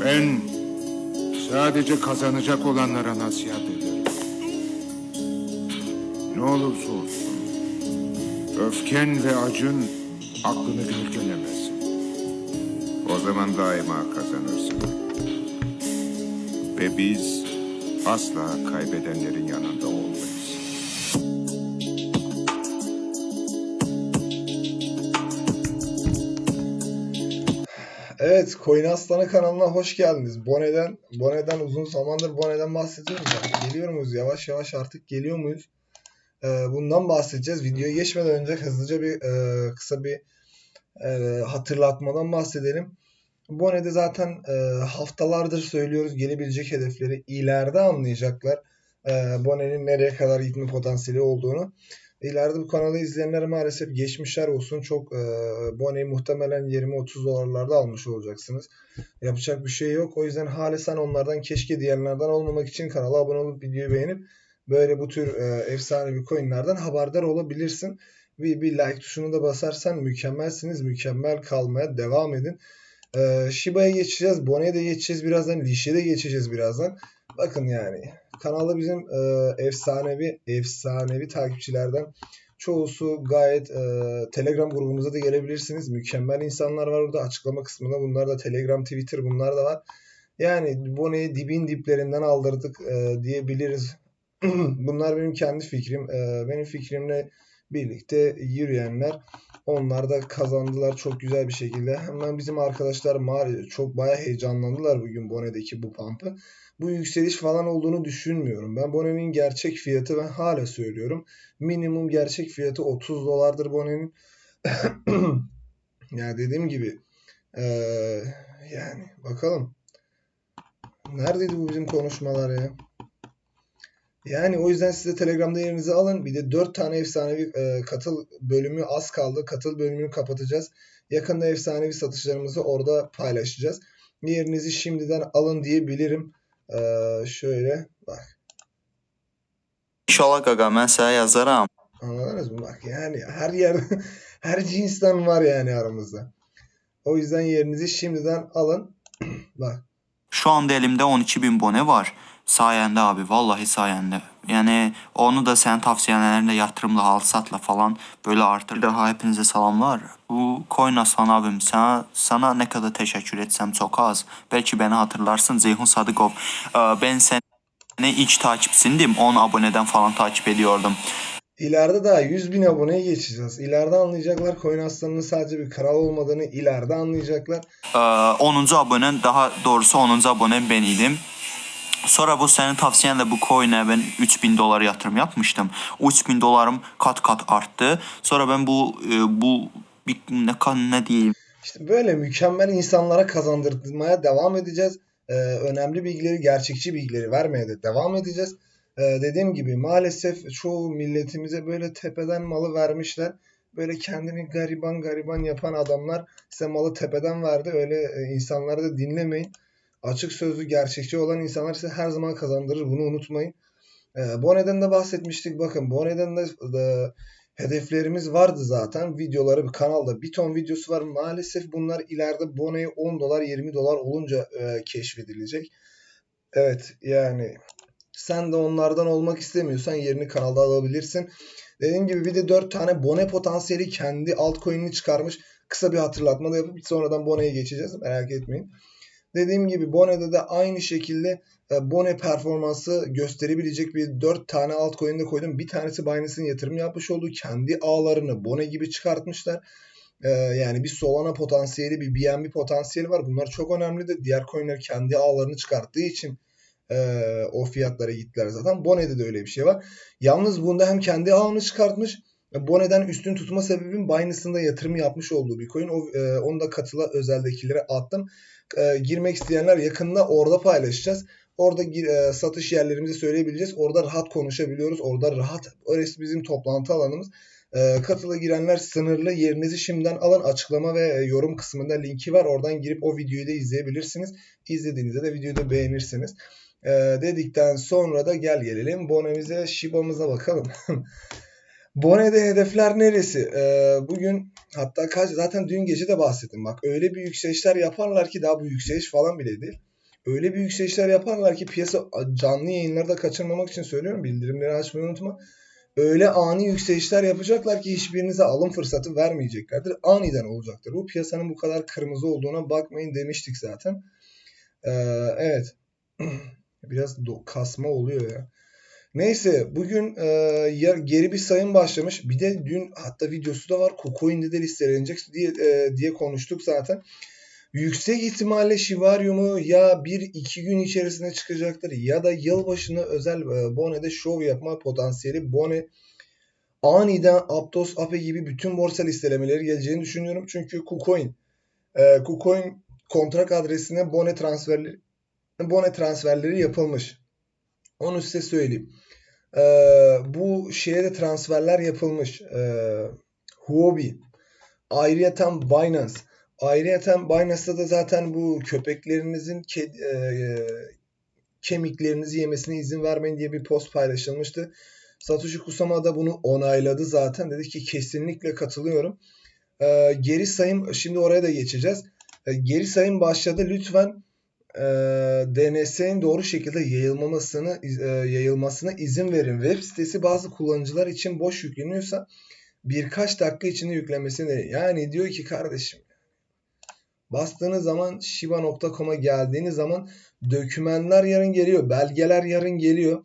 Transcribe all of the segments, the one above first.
Ben sadece kazanacak olanlara nasihat ederim. Ne olursa olsun. Öfken ve acın aklını gölgelemesin. O zaman daima kazanırsın. Ve biz asla kaybedenlerin yanında olmayız. Evet, Coin Aslanı kanalına hoş geldiniz. Bone'den, Bone'den uzun zamandır Bone'den bahsediyoruz. Geliyor muyuz? Yavaş yavaş artık geliyor muyuz? Ee, bundan bahsedeceğiz. Videoya geçmeden önce hızlıca bir e, kısa bir e, hatırlatmadan bahsedelim. Bone'de zaten e, haftalardır söylüyoruz gelebilecek hedefleri ileride anlayacaklar. E, Bone'nin nereye kadar gitme potansiyeli olduğunu. İleride bu kanalı izleyenler maalesef geçmişler olsun. Çok e, Bone'yi muhtemelen 20-30 dolarlarda almış olacaksınız. Yapacak bir şey yok. O yüzden hala sen onlardan keşke diyenlerden olmamak için kanala abone olup videoyu beğenip böyle bu tür e, efsanevi coinlerden haberdar olabilirsin. Bir, bir like tuşunu da basarsan mükemmelsiniz. Mükemmel kalmaya devam edin. E, Shiba'ya geçeceğiz. Bone'ye de geçeceğiz birazdan. Liş'e de geçeceğiz birazdan. Bakın yani kanalda bizim e, efsanevi efsanevi takipçilerden çoğusu gayet e, Telegram grubumuza da gelebilirsiniz. Mükemmel insanlar var orada. Açıklama kısmında bunlar da Telegram, Twitter bunlar da var. Yani Bone'yi dibin diplerinden aldırdık e, diyebiliriz. bunlar benim kendi fikrim. E, benim fikrimle birlikte yürüyenler onlar da kazandılar çok güzel bir şekilde. Hemen bizim arkadaşlar maalesef çok bayağı heyecanlandılar bugün Bone'deki bu pump'ı bu yükseliş falan olduğunu düşünmüyorum. Ben Bone'nin gerçek fiyatı ben hala söylüyorum. Minimum gerçek fiyatı 30 dolardır Bone'nin. ya dediğim gibi eee, yani bakalım. Neredeydi bu bizim konuşmalar ya? Yani o yüzden size Telegram'da yerinizi alın. Bir de 4 tane efsanevi e, katıl bölümü az kaldı. Katıl bölümünü kapatacağız. Yakında efsanevi satışlarımızı orada paylaşacağız. Yerinizi şimdiden alın diyebilirim. Ee, şöyle bak İnşallah qaqa mən sənə yazaram. anladınız mı? Bak yani her yer her cinsten var yani aramızda. O yüzden yerinizi şimdiden alın. bak Şu anda elimdə 12000 bone var. Sayəndə abi, vallahi sayəndə. Yəni onu da sənin tavsiyələrinlə, yatırımla, al-satla falan böyle artır. Daha hepinize salamlar. Bu Coin Aslan abim sana sana ne kadar teşekkür etsem çok az. Belki beni hatırlarsın Zeyhun Sadıkov. Ee, Ben seni ilk takipçisindim. 10 aboneden falan takip ediyordum. İleride daha 100 bin aboneye geçeceğiz. İleride anlayacaklar Coin Aslanı'nın sadece bir kanal olmadığını ileride anlayacaklar. Ee, 10. abonen daha doğrusu 10. abonen ben idim. Sonra bu senin tavsiyenle bu coin'e ben 3000 dolar yatırım yapmıştım. O 3000 dolarım kat kat arttı. Sonra ben bu e, bu bir, ne, kan- ne diyeyim İşte böyle mükemmel insanlara kazandırmaya devam edeceğiz. Ee, önemli bilgileri, gerçekçi bilgileri vermeye de devam edeceğiz. Ee, dediğim gibi maalesef çoğu milletimize böyle tepeden malı vermişler. Böyle kendini gariban gariban yapan adamlar size malı tepeden verdi. Öyle e, insanları da dinlemeyin. Açık sözlü, gerçekçi olan insanlar size her zaman kazandırır. Bunu unutmayın. Ee, Bone'den de bahsetmiştik. Bakın Bone'den de, de hedeflerimiz vardı zaten. Videoları kanalda bir ton videosu var. Maalesef bunlar ileride Bone'ye 10 dolar 20 dolar olunca e, keşfedilecek. Evet yani sen de onlardan olmak istemiyorsan yerini kanalda alabilirsin. Dediğim gibi bir de 4 tane Bone potansiyeli kendi altcoin'ini çıkarmış. Kısa bir hatırlatma da yapıp sonradan Bone'ye geçeceğiz. Merak etmeyin. Dediğim gibi Bone'de de aynı şekilde e, Bone performansı gösterebilecek bir 4 tane altcoin de koydum. Bir tanesi Binance'in yatırım yapmış olduğu kendi ağlarını Bone gibi çıkartmışlar. E, yani bir Solana potansiyeli, bir BNB potansiyeli var. Bunlar çok önemli de diğer coinler kendi ağlarını çıkarttığı için e, o fiyatlara gittiler zaten. Bone'de de öyle bir şey var. Yalnız bunda hem kendi ağını çıkartmış Bone'den üstün tutma sebebim Binance'ın yatırım yapmış olduğu bir coin. O, e, onu da katıla özeldekilere attım. E, girmek isteyenler yakında orada paylaşacağız. Orada e, satış yerlerimizi söyleyebileceğiz. Orada rahat konuşabiliyoruz. Orada rahat. Orası bizim toplantı alanımız. E, katıla girenler sınırlı. Yerinizi şimdiden alın. Açıklama ve yorum kısmında linki var. Oradan girip o videoyu da izleyebilirsiniz. İzlediğinizde de videoyu da beğenirsiniz. E, dedikten sonra da gel gelelim Bone'mize, Shiba'mıza bakalım. Bone'de hedefler neresi? Ee, bugün hatta kaç zaten dün gece de bahsettim. Bak öyle bir yükselişler yaparlar ki daha bu yükseliş falan bile değil. Öyle bir yükselişler yaparlar ki piyasa canlı yayınları da kaçırmamak için söylüyorum. Bildirimleri açmayı unutma. Öyle ani yükselişler yapacaklar ki hiçbirinize alım fırsatı vermeyeceklerdir. Aniden olacaktır. Bu piyasanın bu kadar kırmızı olduğuna bakmayın demiştik zaten. Ee, evet. Biraz kasma oluyor ya. Neyse bugün e, geri bir sayım başlamış. Bir de dün hatta videosu da var. KuCoin'de de listelenecek diye e, diye konuştuk zaten. Yüksek ihtimalle Shibarium'u ya 1-2 gün içerisinde çıkacaktır ya da yılbaşına özel e, Bone'de şov yapma potansiyeli. Bone aniden Aptos, Ape gibi bütün borsa listelemeleri geleceğini düşünüyorum. Çünkü KuCoin e, KuCoin kontrak adresine Bone transferleri Bone transferleri yapılmış. Onu size söyleyeyim. Ee, bu şeye de transferler yapılmış. Ee, Huobi. Ayrıyeten Binance. Ayrıyeten Binance'da da zaten bu köpeklerinizin ke- e, kemiklerinizi yemesine izin vermeyin diye bir post paylaşılmıştı. Satoshi Kusama da bunu onayladı zaten. Dedi ki kesinlikle katılıyorum. Ee, geri sayım şimdi oraya da geçeceğiz. Ee, geri sayım başladı. Lütfen e, DNS'nin doğru şekilde yayılmamasını e, yayılmasına izin verin. Web sitesi bazı kullanıcılar için boş yükleniyorsa birkaç dakika içinde yüklemesini yani diyor ki kardeşim bastığınız zaman shiba.com'a geldiğiniz zaman dokümanlar yarın geliyor, belgeler yarın geliyor.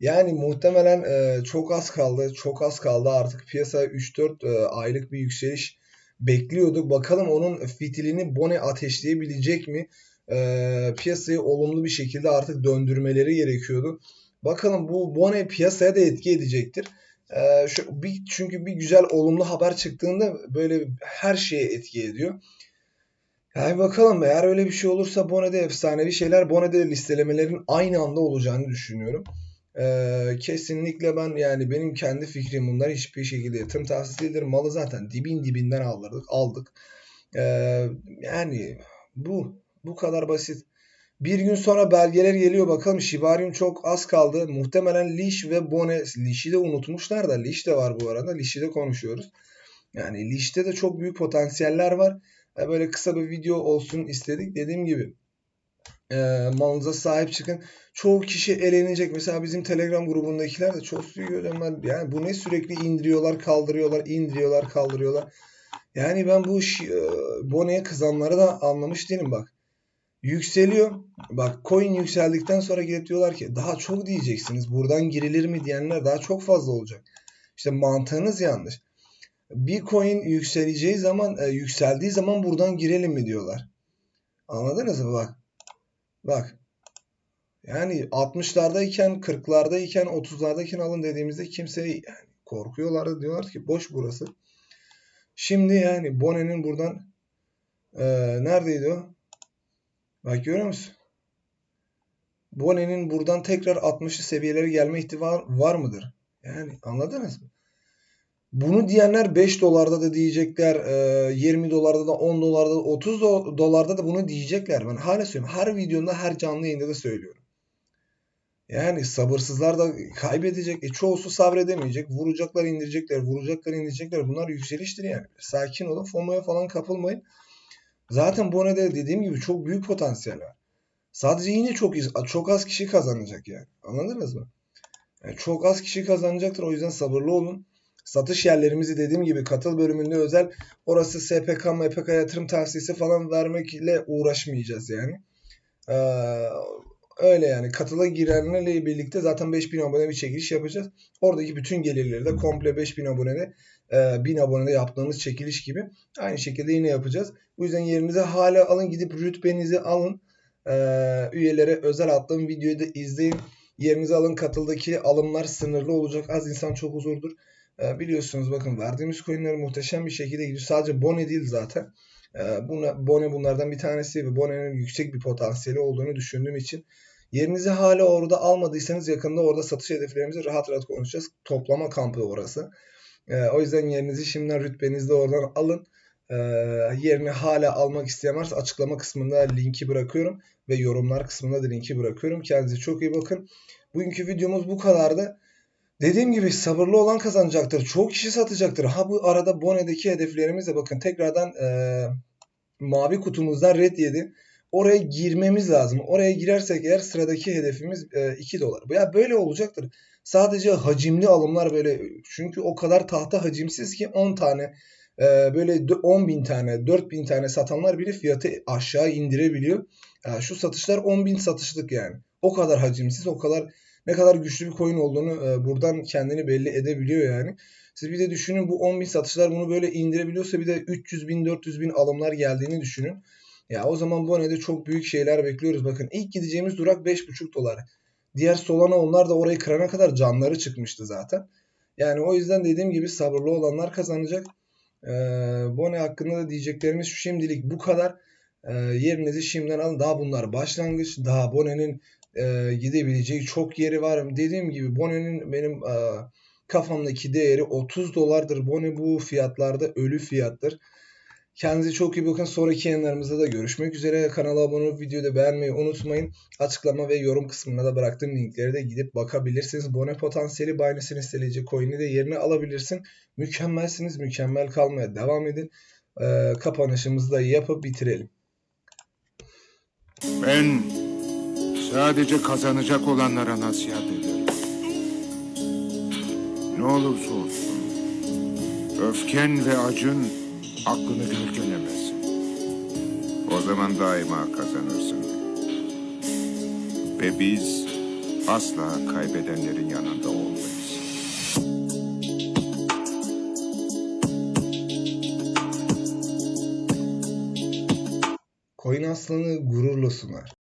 Yani muhtemelen e, çok az kaldı, çok az kaldı artık piyasa 3-4 e, aylık bir yükseliş bekliyorduk. Bakalım onun fitilini Bone ateşleyebilecek mi? E, piyasayı olumlu bir şekilde artık döndürmeleri gerekiyordu. Bakalım bu Bone piyasaya da etki edecektir. E, şu, bir, çünkü bir güzel olumlu haber çıktığında böyle her şeye etki ediyor. Yani bakalım eğer öyle bir şey olursa Bone'de efsanevi şeyler Bone'de listelemelerin aynı anda olacağını düşünüyorum. Ee, kesinlikle ben yani benim kendi fikrim bunlar hiçbir şekilde yatırım tavsiyesi değildir. Malı zaten dibin dibinden aldık. aldık. Ee, yani bu bu kadar basit. Bir gün sonra belgeler geliyor bakalım. Shibarium çok az kaldı. Muhtemelen Leash ve Bone. Leash'i de unutmuşlar da. Leash de var bu arada. Leash'i de konuşuyoruz. Yani Leash'te de çok büyük potansiyeller var. E, Böyle kısa bir video olsun istedik. Dediğim gibi e, malınıza sahip çıkın. Çoğu kişi elenecek. Mesela bizim Telegram grubundakiler de çok ben. Yani bu ne sürekli indiriyorlar, kaldırıyorlar, indiriyorlar, kaldırıyorlar. Yani ben bu e, Bone'ye kızanları da anlamış değilim bak. Yükseliyor. Bak coin yükseldikten sonra gelip diyorlar ki daha çok diyeceksiniz. Buradan girilir mi diyenler daha çok fazla olacak. İşte mantığınız yanlış. Bir coin yükseleceği zaman, e, yükseldiği zaman buradan girelim mi diyorlar. Anladınız mı bak? Bak. Yani 60'lardayken, 40'lardayken, 30'lardayken alın dediğimizde kimse yani korkuyorlardı. Diyorlar ki boş burası. Şimdi yani Bone'nin buradan e, neredeydi o? Bak görüyor musun? Bone'nin buradan tekrar 60'lı seviyelere gelme ihtimali var mıdır? Yani anladınız mı? Bunu diyenler 5 dolarda da diyecekler, e, 20 dolarda da 10 dolarda da 30 do- dolarda da bunu diyecekler. Ben hala söylüyorum. Her videomda, her canlı yayında da söylüyorum. Yani sabırsızlar da kaybedecek. E, çoğusu sabredemeyecek. Vuracaklar, indirecekler, vuracaklar, indirecekler. Bunlar yükseliştir yani. Sakin olun. FOMO'ya falan kapılmayın. Zaten bu arada dediğim gibi çok büyük potansiyel var. Sadece yine çok çok az kişi kazanacak yani. Anladınız mı? Yani çok az kişi kazanacaktır. O yüzden sabırlı olun. Satış yerlerimizi dediğim gibi katıl bölümünde özel orası SPK, MPK yatırım tavsiyesi falan vermekle uğraşmayacağız yani. Ee, öyle yani katıla girenlerle birlikte zaten 5000 abone bir çekiliş yapacağız. Oradaki bütün gelirleri de komple 5000 abonede e, 1000 abonede yaptığımız çekiliş gibi aynı şekilde yine yapacağız. Bu yüzden yerinize hala alın gidip rütbenizi alın. Ee, üyelere özel attığım videoyu da izleyin. Yerinize alın katıldaki alımlar sınırlı olacak. Az insan çok huzurdur. Ee, biliyorsunuz bakın verdiğimiz coinler muhteşem bir şekilde gidiyor. Sadece Bone değil zaten. Ee, buna, Bone bunlardan bir tanesi ve Bone'nin yüksek bir potansiyeli olduğunu düşündüğüm için yerinizi hala orada almadıysanız yakında orada satış hedeflerimizi rahat rahat konuşacağız. Toplama kampı orası. Ee, o yüzden yerinizi şimdiden rütbenizde oradan alın. Ee, yerini hala almak isteyen varsa açıklama kısmında linki bırakıyorum ve yorumlar kısmında da linki bırakıyorum. Kendinize çok iyi bakın. Bugünkü videomuz bu kadardı. Dediğim gibi sabırlı olan kazanacaktır. Çok kişi satacaktır. Ha bu arada Bone'deki hedeflerimiz de bakın tekrardan eee, mavi kutumuzdan red yedi. Oraya girmemiz lazım. Oraya girersek eğer sıradaki hedefimiz eee, 2 dolar. Ya böyle olacaktır. Sadece hacimli alımlar böyle çünkü o kadar tahta hacimsiz ki 10 tane eee, böyle 10 bin tane 4 bin tane satanlar bile fiyatı aşağı indirebiliyor. Ya şu satışlar 10 bin satışlık yani. O kadar hacimsiz o kadar ne kadar güçlü bir coin olduğunu e, buradan kendini belli edebiliyor yani. Siz bir de düşünün bu 10 bin satışlar bunu böyle indirebiliyorsa bir de 300 bin 400 bin alımlar geldiğini düşünün. Ya o zaman Bone'de çok büyük şeyler bekliyoruz. Bakın ilk gideceğimiz durak 5,5 dolar. Diğer Solana onlar da orayı kırana kadar canları çıkmıştı zaten. Yani o yüzden dediğim gibi sabırlı olanlar kazanacak. Ee, Bone hakkında da diyeceklerimiz şimdilik bu kadar. Ee, yerinizi şimdiden alın. Daha bunlar başlangıç. Daha Bone'nin e, gidebileceği çok yeri var. Dediğim gibi Bone'nin benim e, kafamdaki değeri 30 dolardır. Bone bu fiyatlarda ölü fiyattır. Kendinize çok iyi bakın. Sonraki yayınlarımızda da görüşmek üzere. Kanala abone olup videoyu da beğenmeyi unutmayın. Açıklama ve yorum kısmına da bıraktığım linkleri de gidip bakabilirsiniz. Bone potansiyeli Binance'in isteyecek coin'i de yerine alabilirsin. Mükemmelsiniz. Mükemmel kalmaya devam edin. Ee, kapanışımızı da yapıp bitirelim. Ben sadece kazanacak olanlara nasihat ederim. Ne olursa olsun. Öfken ve acın aklını gölgelemesin. O zaman daima kazanırsın. Ve biz asla kaybedenlerin yanında olmayız. Coin Aslanı gururla sunar.